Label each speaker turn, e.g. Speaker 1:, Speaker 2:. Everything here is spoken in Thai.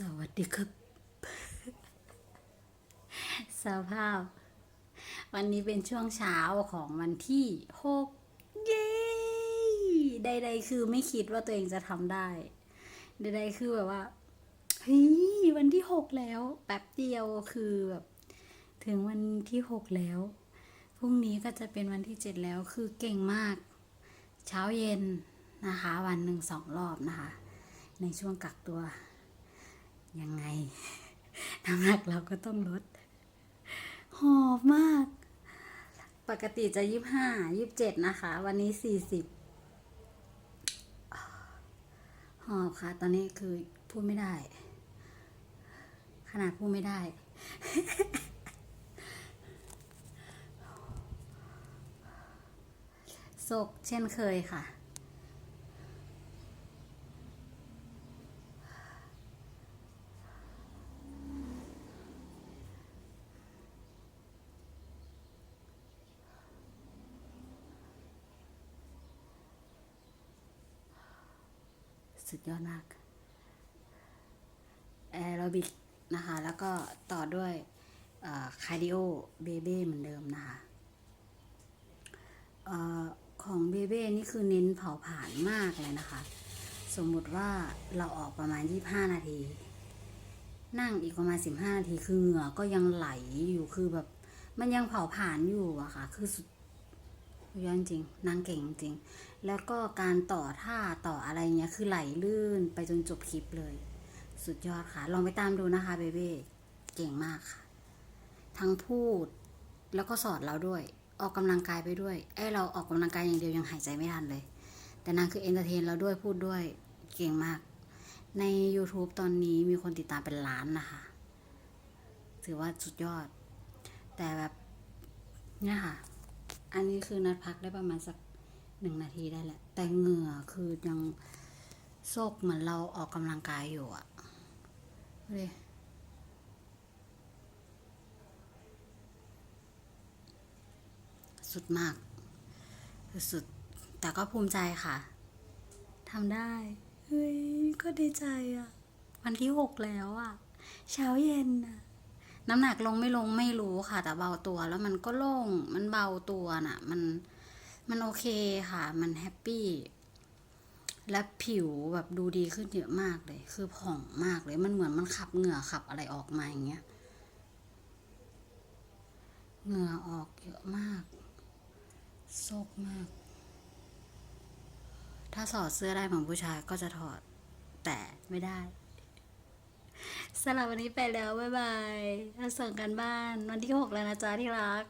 Speaker 1: สวัสดีครับ สภาพ วันนี้เป็นช่วงเช้าของวันที่หกเย้ใดๆคือไม่คิดว่าตัวเองจะทำได้ ใดๆคือแบบว่าเฮ้ยวันที่หกแล้วแป๊บเดียวคือแบบถึงวันที่หกแล้วพรุ่งนี้ก็จะเป็นวันที่เจ็ดแล้วคือเก่งมาก เช้าเย็นนะคะ วันหนึ่งสองรอบนะคะ ในช่วงกักตัว ยังไง น้ำหนักเราก็ต้องลด หอบมาก ปกติจะยี่ห้ายี่เจ็ดนะคะ วันนี้สี่สิบหอบค่ะ ตอนนี้คือพูดไม่ได้ ขนาดพูดไม่ได้ โศกเช่นเคยค่ะ สุดยอดมาก แอโรบิกนะคะ แล้วก็ต่อด้วยคาร์ดิโอเบเบ้เหมือนเดิมนะคะออของเบเบ้นี่คือเน้นเผาผลาญมากเลยนะคะ สมมุติว่าเราออกประมาณ 25 นาที นั่งอีกประมาณ 15 นาทีคือเหงื่อก็ยังไหลอยู่คือแบบ มันยังเผาผลาญอยู่อะค่ะ คือสุด ยอดจริงนางเก่งจริง แล้วก็การต่อท่าต่ออะไรเงี้ยคือไหลลื่นไปจนจบคลิปเลย สุดยอดค่ะ ลองไปตามดูนะคะเบเบ้เก่งมากค่ะ ทั้งพูดแล้วก็สอนเราด้วย ออกกำลังกายไปด้วยไอเราออกกำลังกายอย่างเดียวยังหายใจไม่ทันเลย แต่นางคือเอนเตอร์เทนเราด้วยพูดด้วยเก่งมาก ใน YouTube ตอนนี้มีคนติดตามเป็นล้านนะคะ ถือว่าสุดยอด แต่แบบเนี่ยค่ะ อันนี้คือนัดพักได้ประมาณสักหนึ่งนาทีได้แหละ แต่เหงื่อคือยังโซกเหมือนเราออกกำลังกายอยู่อะดูดิสุดมาก สุดแต่ก็ภูมิใจค่ะทำได้ เฮ้ย ก็ดีใจอะวันที่หกแล้วอะเช้าเย็นอะ น้ำหนักลงไม่ลงไม่รู้ค่ะ แต่เบาตัวแล้วมันก็โล่งมันเบาตัวน่ะ มันมันโอเคค่ะ มันแฮปปี้และผิวแบบดูดีขึ้นเยอะมากเลย คือผ่องมากเลย มันเหมือนมันขับเหงื่อขับอะไรออกมาอย่างเงี้ย เหงื่อออกเยอะมากโซกมาก ถ้าถอดเสื้อได้เหมือนผู้ชายก็จะถอด แต่ไม่ได้ สำหรับวันนี้ไปแล้ว บ๊ายบายถ้าส่งกันบ้านวันที่หกแล้วนะจ๊ะที่รัก